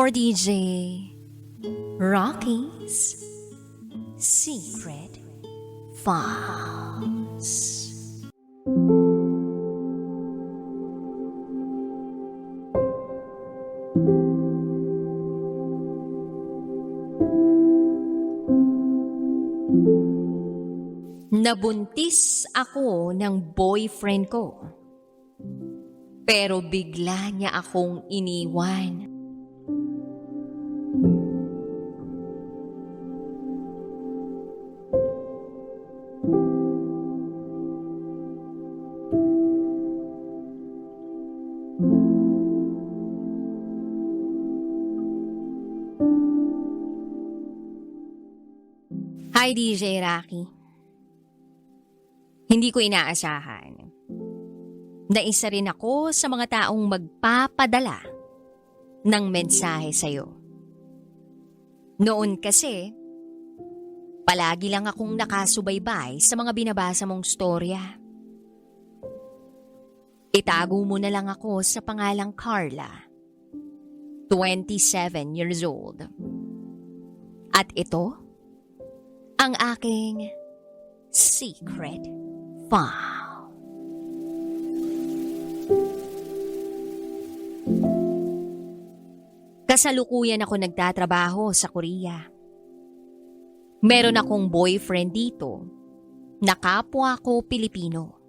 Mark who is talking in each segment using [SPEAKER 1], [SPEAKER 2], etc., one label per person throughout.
[SPEAKER 1] for DJ Rocky's Secret Files. Nabuntis ako ng boyfriend ko. Pero bigla niya akong iniwan. Hi DJ Rocky. Hindi ko inaasahan na isa rin ako sa mga taong magpapadala ng mensahe sa'yo. Noon kasi, palagi lang akong nakasubaybay sa mga binabasa mong storya. Itago mo na lang ako sa pangalang Carla, 27 years old. At ito, ang aking secret file. Kasalukuyan ako nagtatrabaho sa Korea. Meron akong boyfriend dito na kapwa ko Pilipino.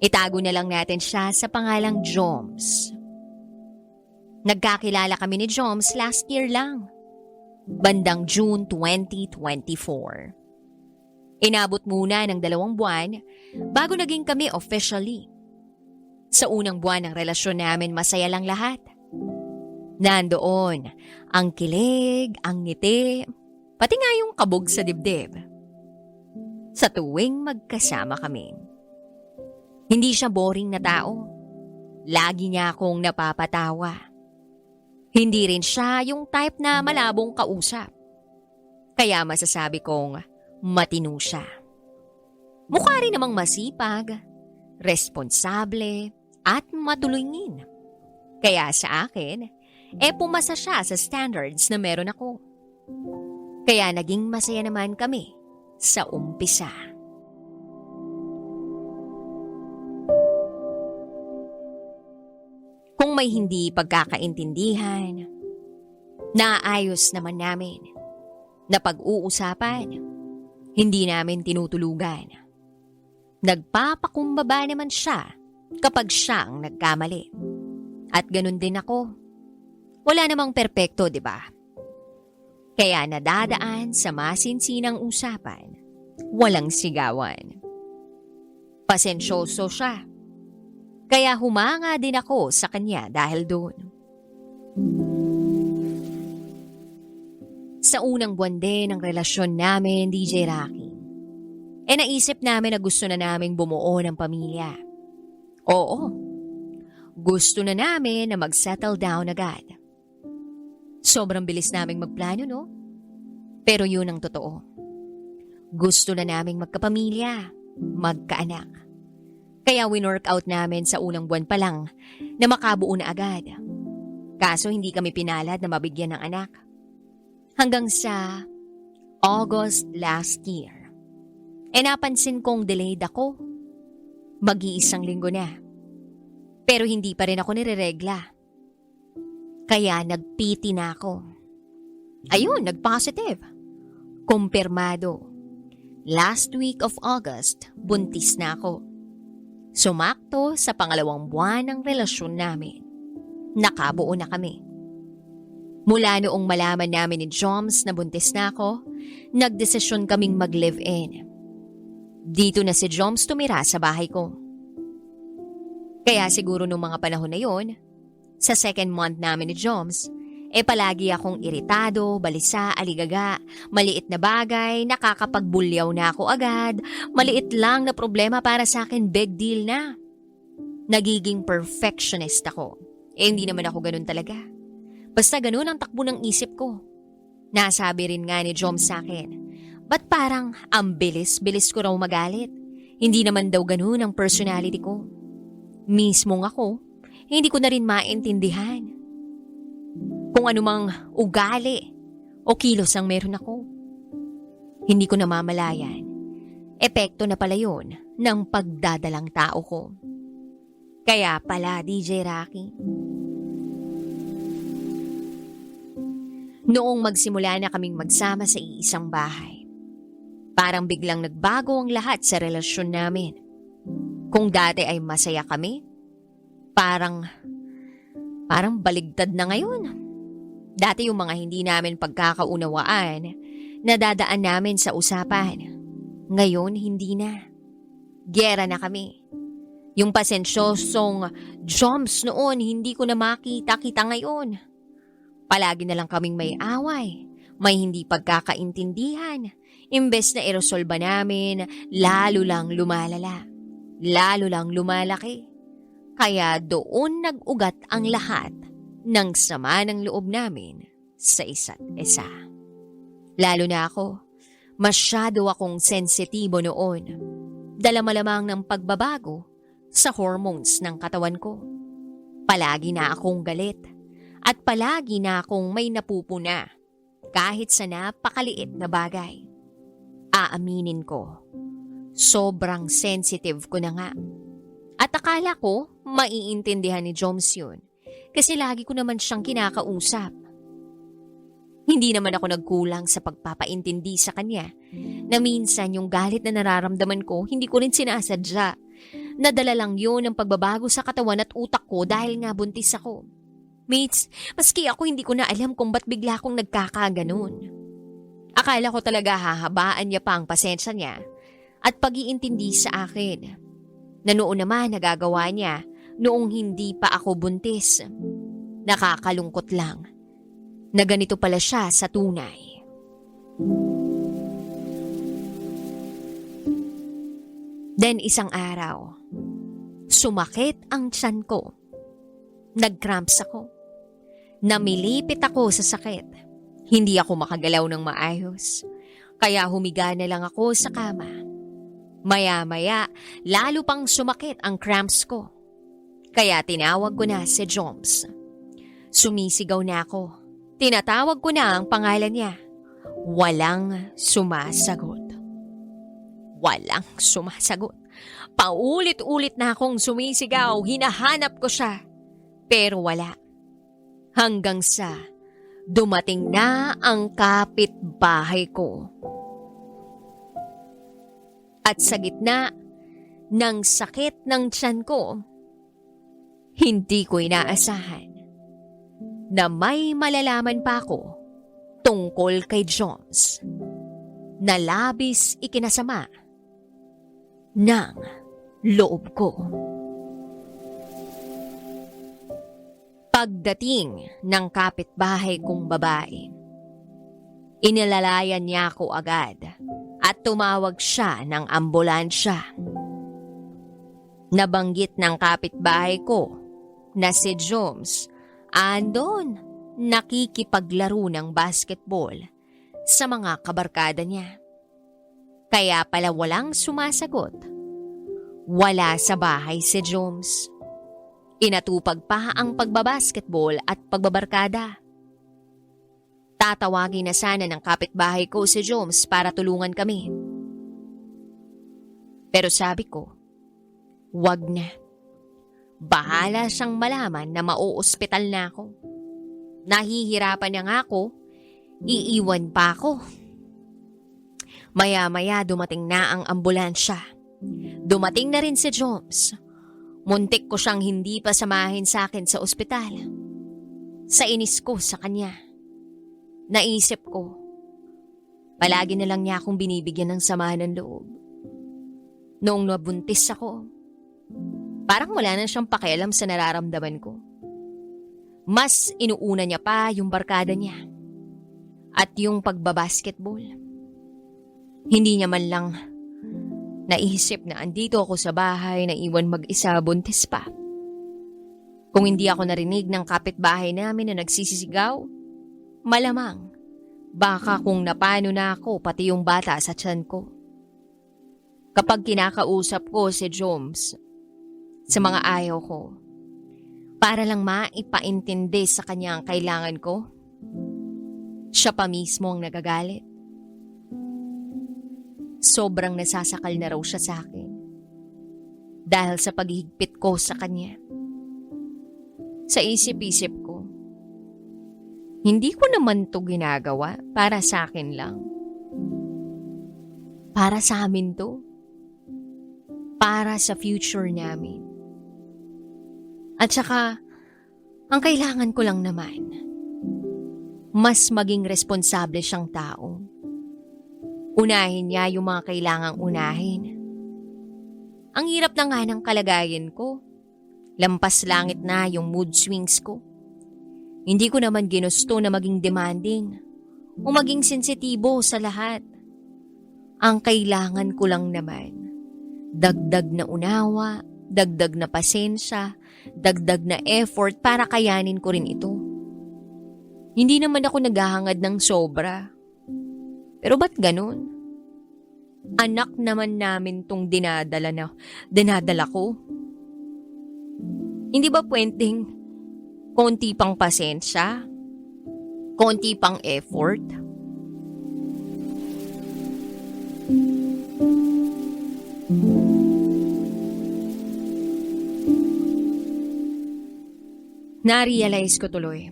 [SPEAKER 1] Itago na lang natin siya sa pangalang Joms. Nagkakilala kami ni Joms last year lang bandang June 2024. Inabot muna ng dalawang buwan bago naging kami officially. Sa unang buwan ng relasyon namin masaya lang lahat. Nandoon ang kilig, ang ngiti, pati nga yung kabog sa dibdib. Sa tuwing magkasama kami. Hindi siya boring na tao. Lagi niya akong napapatawa. Hindi rin siya yung type na malabong kausap. Kaya masasabi kong matino siya. Mukha rin namang masipag, responsable, at matulungin. Kaya sa akin, eh pumasa siya sa standards na meron ako. Kaya naging masaya naman kami sa umpisa. May hindi pagkakaintindihan, naayos naman namin na pag-uusapan, hindi namin tinutulugan. Nagpapakumbaba naman siya kapag siya ang nagkamali. At ganun din ako. Wala namang perpekto, di ba? Kaya nadadaan sa masinsinang usapan, walang sigawan. Pasensyoso siya kaya humanga din ako sa kanya dahil doon. Sa unang buwan din ng relasyon namin, DJ Rocky, eh naisip namin na gusto na naming bumuo ng pamilya. Oo, gusto na namin na mag-settle down agad. Sobrang bilis naming magplano, no? Pero yun ang totoo. Gusto na naming magkapamilya, magkaanak. Kaya winorkout namin sa unang buwan pa lang na makabuo na agad. Kaso hindi kami pinalad na mabigyan ng anak. Hanggang sa August last year. E napansin kong delayed ako. Mag-iisang linggo na. Pero hindi pa rin ako nireregla. Kaya nagpiti na ako. Ayun, nag-positive. Kumpirmado. Last week of August, buntis na ako. Sumakto sa pangalawang buwan ng relasyon namin. Nakabuo na kami. Mula noong malaman namin ni Joms na buntis na ako, nagdesisyon kaming mag-live-in. Dito na si Joms tumira sa bahay ko. Kaya siguro nung mga panahon na yon, sa second month namin ni Joms, eh palagi akong iritado, balisa, aligaga, maliit na bagay, nakakapagbulyaw na ako agad, maliit lang na problema para sa akin, big deal na. Nagiging perfectionist ako. Eh hindi naman ako ganun talaga. Basta ganun ang takbo ng isip ko. Nasabi rin nga ni Jom sa akin, ba't parang ang bilis-bilis ko raw magalit? Hindi naman daw ganun ang personality ko. Mismong ako, hindi ko na rin maintindihan kung anumang ugali o kilos ang meron ako. Hindi ko namamalayan. Epekto na pala yun ng pagdadalang tao ko. Kaya pala, DJ Rocky. Noong magsimula na kaming magsama sa iisang bahay, parang biglang nagbago ang lahat sa relasyon namin. Kung dati ay masaya kami, parang, parang baligtad na ngayon. Dati yung mga hindi namin pagkakaunawaan, nadadaan namin sa usapan. Ngayon, hindi na. Gera na kami. Yung pasensyosong jumps noon, hindi ko na makita-kita ngayon. Palagi na lang kaming may away, may hindi pagkakaintindihan. Imbes na iresolba namin, lalo lang lumalala. Lalo lang lumalaki. Kaya doon nag-ugat ang lahat ng sama ng loob namin sa isa't isa. Lalo na ako, masyado akong sensitibo noon. Dala malamang ng pagbabago sa hormones ng katawan ko. Palagi na akong galit at palagi na akong may napupuna kahit sa napakaliit na bagay. Aaminin ko, sobrang sensitive ko na nga. At akala ko maiintindihan ni Joms yun kasi lagi ko naman siyang kinakausap. Hindi naman ako nagkulang sa pagpapaintindi sa kanya na minsan yung galit na nararamdaman ko hindi ko rin sinasadya. Nadala lang yun ang pagbabago sa katawan at utak ko dahil nga buntis ako. Mates, maski ako hindi ko na alam kung ba't bigla akong nagkakaganon. Akala ko talaga hahabaan niya pa ang pasensya niya at pag-iintindi sa akin. Na noon naman nagagawa niya noong hindi pa ako buntis. Nakakalungkot lang na ganito pala siya sa tunay. Then isang araw, sumakit ang tiyan ko. Nag-cramps ako. Namilipit ako sa sakit. Hindi ako makagalaw ng maayos. Kaya humiga na lang ako sa kama. Maya-maya, lalo pang sumakit ang cramps ko. Kaya tinawag ko na si Joms. Sumisigaw na ako. Tinatawag ko na ang pangalan niya. Walang sumasagot. Walang sumasagot. Paulit-ulit na akong sumisigaw, hinahanap ko siya. Pero wala. Hanggang sa dumating na ang kapitbahay ko. At sa gitna ng sakit ng tiyan ko, hindi ko inaasahan na may malalaman pa ako tungkol kay Jones na labis ikinasama ng loob ko. Pagdating ng kapitbahay kong babae, inilalayan niya ako agad at tumawag siya ng ambulansya. Nabanggit ng kapitbahay ko na si Jones andon nakikipaglaro ng basketball sa mga kabarkada niya. Kaya pala walang sumasagot. Wala sa bahay si Jones. Inatupag pa ang pagbabasketball at pagbabarkada. Tatawagin na sana ng kapitbahay ko si Jones para tulungan kami. Pero sabi ko, wag na. Bahala siyang malaman na mauospital na ako. Nahihirapan na nga ako, iiwan pa ako. Maya-maya dumating na ang ambulansya. Dumating na rin si Jones. Muntik ko siyang hindi pa samahin sa akin sa ospital. Sa inis ko sa kanya. Naisip ko, palagi na lang niya akong binibigyan ng samahan ng loob. Noong nabuntis ako, parang wala na siyang pakialam sa nararamdaman ko. Mas inuuna niya pa yung barkada niya at yung pagbabasketball. Hindi niya man lang naisip na andito ako sa bahay na iwan mag-isa buntis pa. Kung hindi ako narinig ng kapitbahay namin na nagsisisigaw, malamang baka kung napano na ako pati yung bata sa tiyan ko. Kapag kinakausap ko si Joms sa mga ayaw ko, Para lang maipaintindi sa kanya ang kailangan ko. Siya pa mismo ang nagagalit. Sobrang nasasakal na raw siya sa akin. Dahil sa paghihigpit ko sa kanya. Sa isip-isip ko, hindi ko naman to ginagawa para sa akin lang. Para sa amin to. Para sa future namin. At saka, ang kailangan ko lang naman, mas maging responsable siyang tao. Unahin niya yung mga kailangang unahin. Ang hirap na nga ng kalagayan ko. Lampas langit na yung mood swings ko. Hindi ko naman ginusto na maging demanding o maging sensitibo sa lahat. Ang kailangan ko lang naman, dagdag na unawa, dagdag na pasensya, dagdag na effort para kayanin ko rin ito. Hindi naman ako naghahangad ng sobra. Pero ba't ganun? Anak naman namin tong dinadala na, dinadala ko. Hindi ba pwedeng konti pang pasensya? Konti pang effort? Na-realize ko tuloy.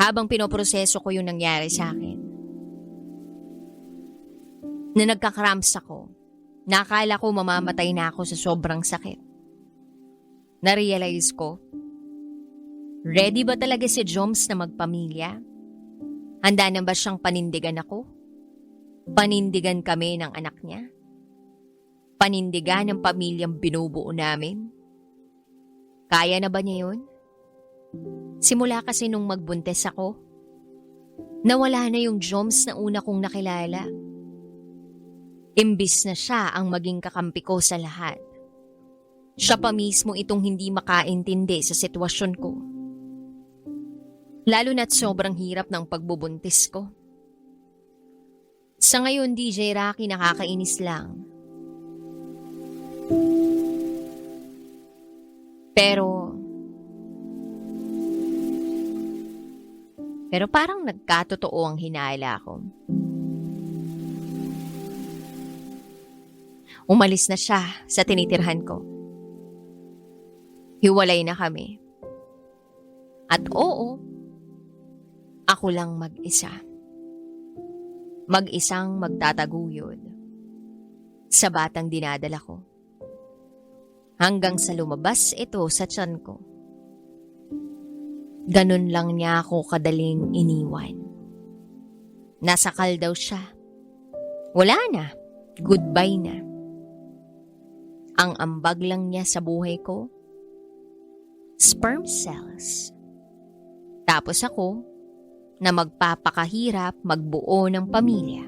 [SPEAKER 1] Habang pinoproseso ko yung nangyari sa akin. Na nagka-cramps ako. Nakala ko mamamatay na ako sa sobrang sakit. Na-realize ko, ready ba talaga si Joms na magpamilya? Handa na ba siyang panindigan ako? Panindigan kami ng anak niya? Panindigan ng pamilyang binubuo namin? Kaya na ba niya yun? Simula kasi nung magbuntes ako, nawala na yung Joms na una kong nakilala. Imbis na siya ang maging kakampi ko sa lahat. Siya pa mismo itong hindi makaintindi sa sitwasyon ko. Lalo na't sobrang hirap ng pagbubuntis ko. Sa ngayon, DJ Rocky nakakainis lang. Pero... Pero parang nagkatotoo ang hinala ko. Umalis na siya sa tinitirhan ko. Hiwalay na kami. At oo, ako lang mag-isa. Mag-isang magtataguyod sa batang dinadala ko. Hanggang sa lumabas ito sa tiyan ko. Ganun lang niya ako kadaling iniwan. Nasakal daw siya. Wala na. Goodbye na. Ang ambag lang niya sa buhay ko, sperm cells. Tapos ako, na magpapakahirap magbuo ng pamilya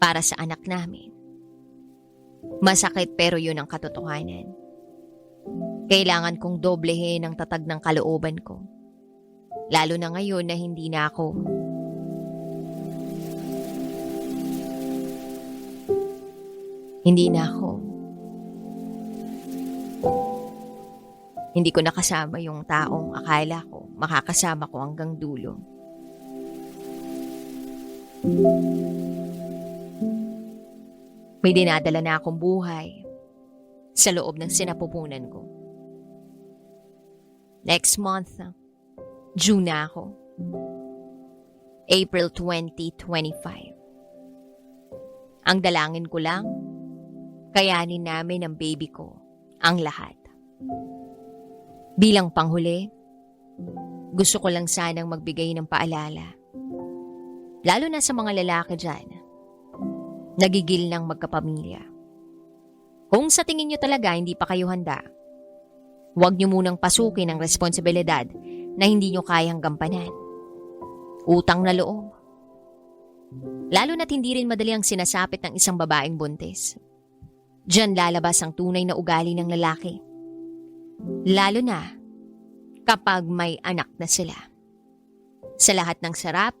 [SPEAKER 1] para sa anak namin. Masakit pero yun ang katotohanan. Kailangan kong doblehin ang tatag ng kalooban ko. Lalo na ngayon na hindi na ako hindi na ako Hindi ko nakasama yung taong akala ko makakasama ko hanggang dulo. May dinadala na akong buhay sa loob ng sinapupunan ko. Next month, June na ako. April 2025. Ang dalangin ko lang, kayanin namin ang baby ko ang lahat. Bilang panghuli, gusto ko lang sanang magbigay ng paalala. Lalo na sa mga lalaki dyan, nagigil ng magkapamilya. Kung sa tingin nyo talaga hindi pa kayo handa, huwag nyo munang pasukin ang responsibilidad na hindi nyo kayang gampanan. Utang na loob. Lalo na't hindi rin madali ang sinasapit ng isang babaeng buntis. Diyan lalabas ang tunay na ugali ng lalaki. Lalo na kapag may anak na sila. Sa lahat ng sarap,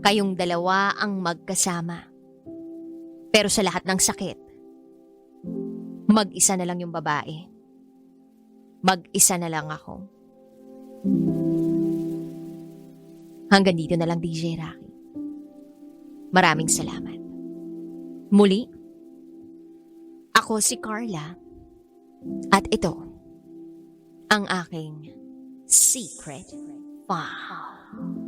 [SPEAKER 1] kayong dalawa ang magkasama. Pero sa lahat ng sakit, mag-isa na lang yung babae. Mag-isa na lang ako. Hanggang dito na lang, DJ Rocky. Maraming salamat. Muli, ako si Carla. At ito, ang aking secret file.